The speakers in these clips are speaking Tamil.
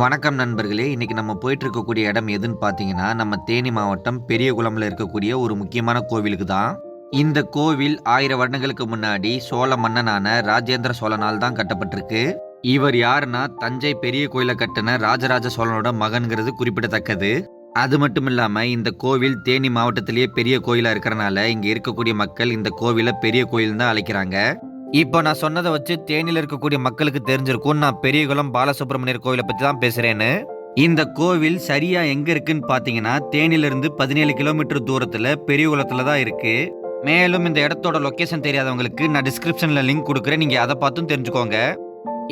வணக்கம் நண்பர்களே. இன்றைக்கி நம்ம போயிட்டு இருக்கக்கூடிய இடம் எதுன்னு பார்த்தீங்கன்னா நம்ம தேனி மாவட்டம் பெரியகுளமில் இருக்கக்கூடிய ஒரு முக்கியமான கோவிலுக்கு தான். இந்த கோவில் ஆயிரம் வருடங்களுக்கு முன்னாடி சோழ மன்னனான ராஜேந்திர சோழனால் தான் கட்டப்பட்டிருக்கு. இவர் யாருன்னா தஞ்சை பெரிய கோயிலை கட்டின ராஜராஜ சோழனோட மகன்கிறது குறிப்பிடத்தக்கது. அது மட்டும் இல்லாமல் இந்த கோவில் தேனி மாவட்டத்திலேயே பெரிய கோயிலாக இருக்கிறனால இங்கே இருக்கக்கூடிய மக்கள் இந்த கோவிலை பெரிய கோயில் தான் அழைக்கிறாங்க. இப்போ நான் சொன்னதை வச்சு தேனியில் இருக்கக்கூடிய மக்களுக்கு தெரிஞ்சிருக்கும். நான் பெரியகுளம் பாலசுப்ரமணியர் கோவிலை பற்றி தான் பேசுகிறேன்னு இந்த கோவில் சரியாக எங்கே இருக்குன்னு பார்த்தீங்கன்னா தேனியிலிருந்து பதினேழு கிலோமீட்டர் தூரத்தில் பெரியகுளத்தில் தான் இருக்குது மேலும் இந்த இடத்தோட லொக்கேஷன் தெரியாதவங்களுக்கு நான் டிஸ்கிரிப்ஷனில் லிங்க் கொடுக்குறேன். நீங்கள் அதை பார்த்தும் தெரிஞ்சுக்கோங்க.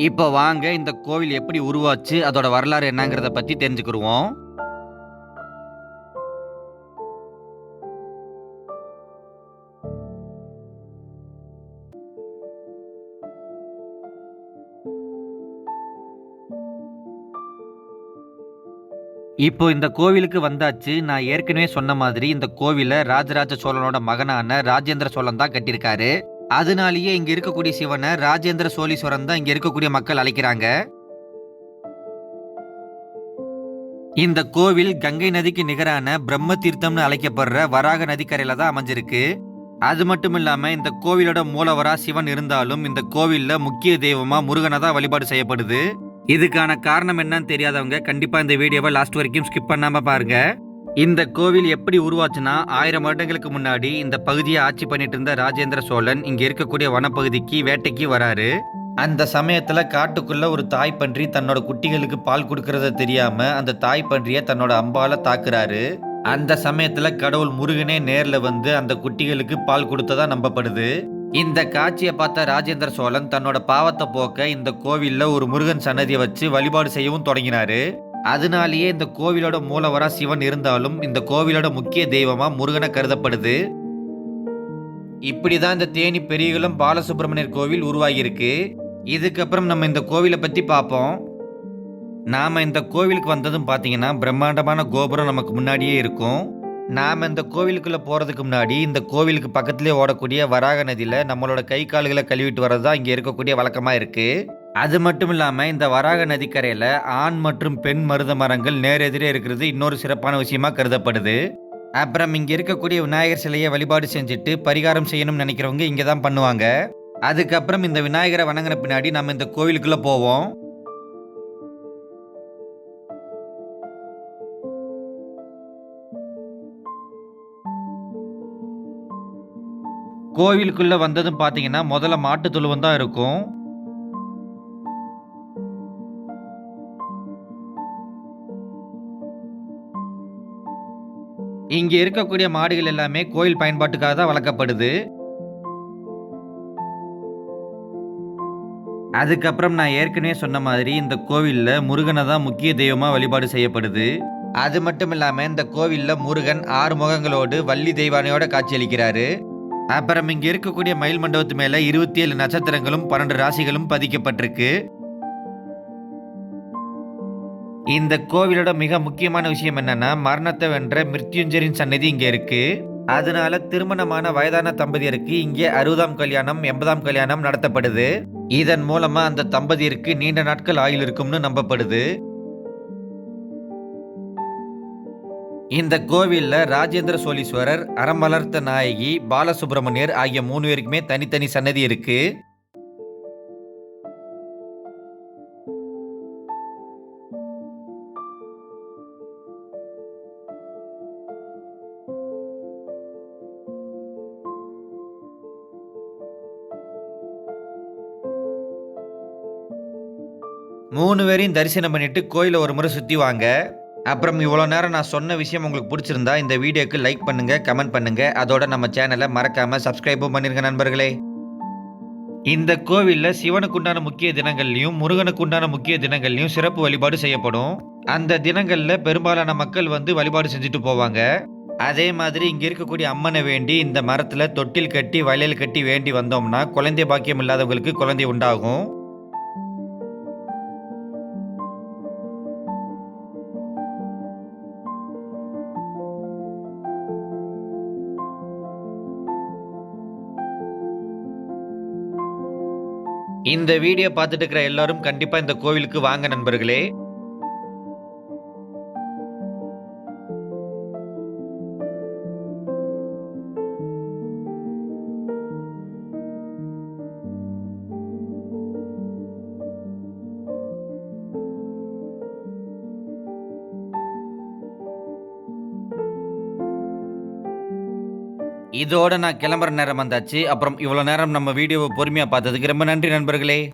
இப்போ வாங்க இந்த கோவில் எப்படி உருவாச்சு அதோட வரலாறு என்னங்கிறத பற்றி தெரிஞ்சுக்கிருவோம். இப்போ இந்த கோவிலுக்கு வந்தாச்சு. நான் ஏற்கனவே சொன்ன மாதிரி இந்த கோவிலை ராஜராஜ சோழனோட மகனான ராஜேந்திர சோழன் தான் கட்டியிருக்காரு. அதனாலேயே இங்க இருக்கக்கூடிய சிவனை ராஜேந்திர சோழீஸ்வரன் தான் இங்க இருக்கக்கூடிய மக்கள் அழைக்கிறாங்க. இந்த கோவில் கங்கை நதிக்கு நிகரான பிரம்ம தீர்த்தம்னு அழைக்கப்படுற வராக நதிக்கரையில தான் அமைஞ்சிருக்கு. அது மட்டும் இல்லாம இந்த கோவிலோட மூலவரா சிவன் இருந்தாலும் இந்த கோவில்ல முக்கிய தெய்வமா முருகனை தான் வழிபாடு செய்யப்படுது. இதுக்கான காரணம் என்னன்னு தெரியாதவங்க கண்டிப்பா இந்த வீடியோவை லாஸ்ட் வரைக்கும் ஸ்கிப் பண்ணாம பாருங்க. இந்த கோவில் எப்படி உருவாச்சுன்னா ஆயிரம் வருடங்களுக்கு முன்னாடி இந்த பகுதியை ஆட்சி பண்ணிட்டு இருந்த ராஜேந்திர சோழன் இங்க இருக்கக்கூடிய வனப்பகுதிக்கு வேட்டைக்கு வராரு. அந்த சமயத்துல காட்டுக்குள்ள ஒரு தாய் பன்றி தன்னோட குட்டிகளுக்கு பால் கொடுக்கறத தெரியாம அந்த தாய் பன்றிய தன்னோட அம்பால தாக்குறாரு. அந்த சமயத்துல கடவுள் முருகனே நேர்ல வந்து அந்த குட்டிகளுக்கு பால் கொடுத்ததா நம்பப்படுது. இந்த காட்சியை பார்த்த ராஜேந்திர சோழன் தன்னோட பாவத்தை போக்க இந்த கோவில்ல ஒரு முருகன் சன்னதியை வச்சு வழிபாடு செய்யவும் தொடங்கினாரு. அதனாலேயே இந்த கோவிலோட மூலவரா சிவன் இருந்தாலும் இந்த கோவிலோட முக்கிய தெய்வமா முருகனை கருதப்படுது. இப்படிதான் இந்த தேனி பெரியகுளம் பாலசுப்ரமணியர் கோவில் உருவாகியிருக்கு. இதுக்கப்புறம் நம்ம இந்த கோவிலை பற்றி பார்ப்போம். நாம் இந்த கோவிலுக்கு வந்ததும் பார்த்தீங்கன்னா பிரம்மாண்டமான கோபுரம் நமக்கு முன்னாடியே இருக்கும். நாம் இந்த கோவிலுக்குள்ளே போகிறதுக்கு முன்னாடி இந்த கோவிலுக்கு பக்கத்துலேயே ஓடக்கூடிய வராக நதியில் நம்மளோட கை கால்களை கழுவிட்டு வர்றது தான் இங்கே இருக்கக்கூடிய வழக்கமாக இருக்குது அது மட்டும் இல்லாமல் இந்த வராக நதிக்கரையில் ஆண் மற்றும் பெண் மருத மரங்கள் நேரெதிரே இருக்கிறது. இன்னொரு சிறப்பான விஷயமா கருதப்படுது. அப்புறம் இங்கே இருக்கக்கூடிய விநாயகர் சிலையை வழிபாடு செஞ்சுட்டு பரிகாரம் செய்யணும்னு நினைக்கிறவங்க இங்கே தான் பண்ணுவாங்க. அதுக்கப்புறம் இந்த விநாயகரை வணங்கின பின்னாடி நம்ம இந்த கோவிலுக்குள்ளே போவோம். கோவிலுக்குள்ள வந்ததும் பார்த்தீங்கன்னா முதல்ல மாட்டு தொழுவம் தான் இருக்கும். இங்க இருக்கக்கூடிய மாடுகள் எல்லாமே கோயில் பயன்பாட்டுக்காக தான் வளர்க்கப்படுது. அதுக்கப்புறம் நான் ஏற்கனவே சொன்ன மாதிரி இந்த கோவிலில் முருகனை தான் முக்கிய தெய்வமாக வழிபாடு செய்யப்படுது. அது மட்டும் இல்லாமல் இந்த கோவிலில் முருகன் ஆறு முகங்களோடு வள்ளி தெய்வானையோட காட்சியளிக்கிறாரு. அப்புறம் இங்க இருக்கக்கூடிய மயில் மண்டபத்து மேல இருபத்தி ஏழு நட்சத்திரங்களும் பன்னெண்டு ராசிகளும் பதிக்கப்பட்டிருக்கு. இந்த கோவிலோட மிக முக்கியமான விஷயம் என்னன்னா மரணத்தை வென்ற மிருத்யுஞ்சரின் சன்னதி இங்க இருக்கு. அதனால திருமணமான வயதான தம்பதியருக்கு இங்கே அறுபதாம் கல்யாணம் எண்பதாம் கல்யாணம் நடத்தப்படுது. இதன் மூலமா அந்த தம்பதியருக்கு நீண்ட நாட்கள் ஆயுள் இருக்கும்னு நம்பப்படுது. இந்த கோவில்ல ராஜேந்திர சோழீஸ்வரர் அறமலர்த்த நாயகி பாலசுப்ரமணியர் ஆகிய மூணு பேருக்குமே தனித்தனி சன்னதி இருக்கு. மூணு பேரையும் தரிசனம் பண்ணிட்டு கோயிலை ஒரு முறை சுற்றி வாங்க. அப்புறம் இவ்வளோ நேரம் நான் சொன்ன விஷயம் உங்களுக்கு பிடிச்சிருந்தா இந்த வீடியோக்கு லைக் பண்ணுங்கள் கமெண்ட் பண்ணுங்கள் அதோட நம்ம சேனலை மறக்காமல் சப்ஸ்கிரைபும் பண்ணிருங்க நண்பர்களே. இந்த கோவிலில் சிவனுக்குண்டான முக்கிய தினங்கள்லையும் முருகனுக்குண்டான முக்கிய தினங்கள்லையும் சிறப்பு வழிபாடு செய்யப்படும். அந்த தினங்களில் பெரும்பாலான மக்கள் வந்து வழிபாடு செஞ்சுட்டு போவாங்க. அதே மாதிரி இங்கே இருக்கக்கூடிய அம்மனை வேண்டி இந்த மரத்தில் தொட்டில் கட்டி வளையல் கட்டி வேண்டி வந்தோம்னா குழந்தை பாக்கியம் இல்லாதவங்களுக்கு குழந்தை உண்டாகும். இந்த வீடியோ பார்த்துட்டு இருக்கிற எல்லாரும் கண்டிப்பா இந்த கோவிலுக்கு வாங்க நண்பர்களே. இதோட நான் கிளம்புற நேரம் வந்தாச்சு. அப்புறம் இவ்வளோ நேரம் நம்ம வீடியோவை பொறுமையாக பார்த்ததுக்கு ரொம்ப நன்றி நண்பர்களே.